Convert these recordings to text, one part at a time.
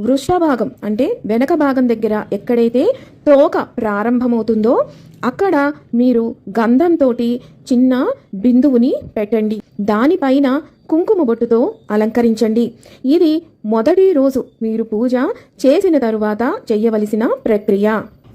వృషభాగం అంటే వెనక భాగం దగ్గర ఎక్కడైతే తోక ప్రారంభమవుతుందో అక్కడ మీరు గంధంతో చిన్న బిందువుని పెట్టండి. దానిపైన కుంకుమ బొట్టుతో అలంకరించండి. ఇది మొదటి రోజు మీరు పూజ చేసిన తరువాత చెయ్యవలసిన ప్రక్రియ.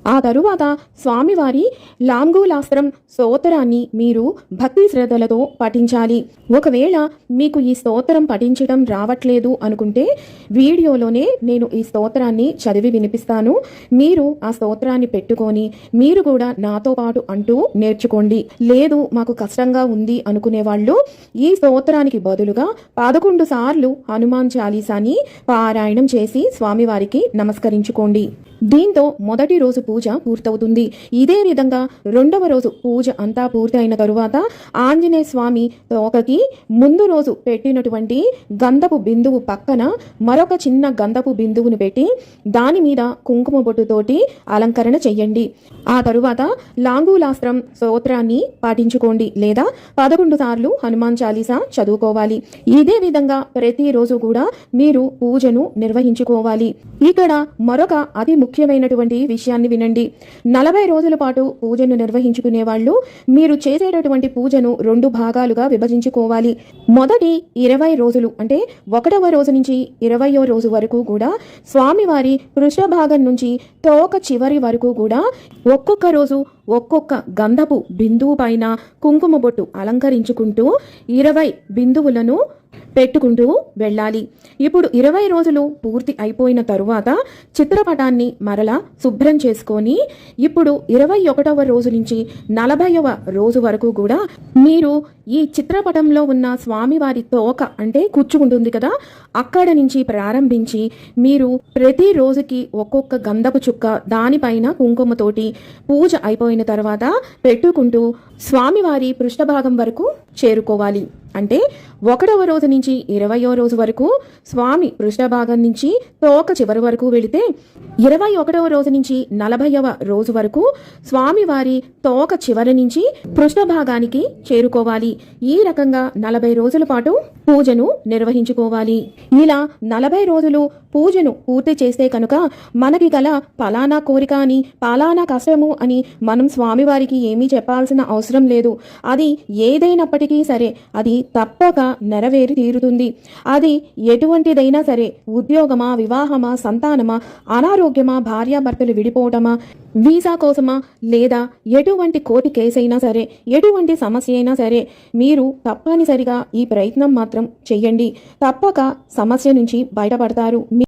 ఆ తరువాత స్వామివారి లాంగూలాస్త్రం స్తోత్రాన్ని మీరు భక్తి శ్రద్ధలతో పఠించాలి. ఒకవేళ మీకు ఈ స్తోత్రం పఠించడం రావట్లేదు అనుకుంటే వీడియోలోనే నేను ఈ స్తోత్రాన్ని చదివి వినిపిస్తాను. మీరు ఆ స్తోత్రాన్ని పెట్టుకొని మీరు కూడా నాతో పాటు అంటూ నేర్చుకోండి. లేదు మాకు కష్టంగా ఉంది అనుకునే వాళ్ళు ఈ స్తోత్రానికి బదులుగా పదకొండు సార్లు హనుమాన్ చాలీసాని పారాయణం చేసి స్వామివారికి నమస్కరించుకోండి. దీంతో మొదటి రోజు పూజ పూర్తవుతుంది. ఇదే విధంగా రెండవ రోజు పూజ అంతా పూర్తి అయిన తరువాత ఆంజనేయ స్వామి తోకకి ముందు రోజు పెట్టినటువంటి గంధపు బిందువు పక్కన మరొక చిన్న గంధపు బిందువును పెట్టి దాని మీద కుంకుమ బొట్టుతోటి అలంకరణ చెయ్యండి. ఆ తరువాత లాంగూలాస్త్రం స్తోత్రాన్ని పాటించుకోండి లేదా పదకొండు సార్లు హనుమాన్ చాలీసా చదువుకోవాలి. ఇదే విధంగా ప్రతిరోజు కూడా మీరు పూజను నిర్వహించుకోవాలి. ఇక్కడ మరొక అతి ముఖ్యమైనటువంటి విషయాన్ని వినండి. నలభై రోజుల పాటు పూజను నిర్వహించుకునే వాళ్ళు మీరు చేసేటటువంటి పూజను రెండు భాగాలుగా విభజించుకోవాలి. మొదటి ఇరవై రోజులు అంటే ఒకటవ రోజు నుంచి ఇరవయో రోజు వరకు కూడా స్వామివారి వృషభాగం నుంచి తోక చివరి వరకు కూడా ఒక్కొక్క రోజు ఒక్కొక్క గంధపు బిందువు పైన కుంకుమ బొట్టు అలంకరించుకుంటూ ఇరవై బిందువులను పెట్టుకుంటూ వెళ్ళాలి. ఇప్పుడు ఇరవై రోజులు పూర్తి అయిపోయిన తరువాత చిత్రపటాన్ని మరలా శుభ్రం చేసుకొని ఇప్పుడు ఇరవై ఒకటవ రోజు నుంచి నలభైవ రోజు వరకు కూడా మీరు ఈ చిత్రపటంలో ఉన్న స్వామివారి తోక అంటే కూర్చుకుంటుంది కదా అక్కడ నుంచి ప్రారంభించి మీరు ప్రతి రోజుకి ఒక్కొక్క గంధపు చుక్క దానిపైన కుంకుమతోటి పూజ అయిపోయిన తర్వాత పెట్టుకుంటూ స్వామివారి పృష్ఠభాగం వరకు చేరుకోవాలి. అంటే ఒకటవ రోజు నుంచి ఇరవయో రోజు వరకు స్వామి పృష్ఠభాగం నుంచి తోక చివరి వరకు వెళితే ఇరవై ఒకటవ రోజు నుంచి నలభైవ రోజు వరకు స్వామివారి తోక చివరి నుంచి పృష్ఠభాగానికి చేరుకోవాలి. ఈ రకంగా నలభై రోజుల పాటు పూజను నిర్వహించుకోవాలి. ఇలా నలభై రోజులు పూజను పూర్తి చేస్తే కనుక మనకి గల పలానా కోరిక అని పలానా కష్టము అని మనం స్వామివారికి ఏమీ చెప్పాల్సిన అవసరం లేదు. అది ఏదైనప్పటికీ సరే అది తప్పక నెరవేరి తీరుతుంది. అది ఎటువంటిదైనా సరే ఉద్యోగమా వివాహమా సంతానమా అనారోగ్యమా భార్యాభర్తలు విడిపోవటమా వీసా కోసమా లేదా ఎటువంటి కోర్టు కేసైనా సరే ఎటువంటి సమస్య అయినా సరే మీరు తప్పనిసరిగా ఈ ప్రయత్నం మాత్రం చెయ్యండి. తప్పక సమస్య నుంచి బయటపడతారు.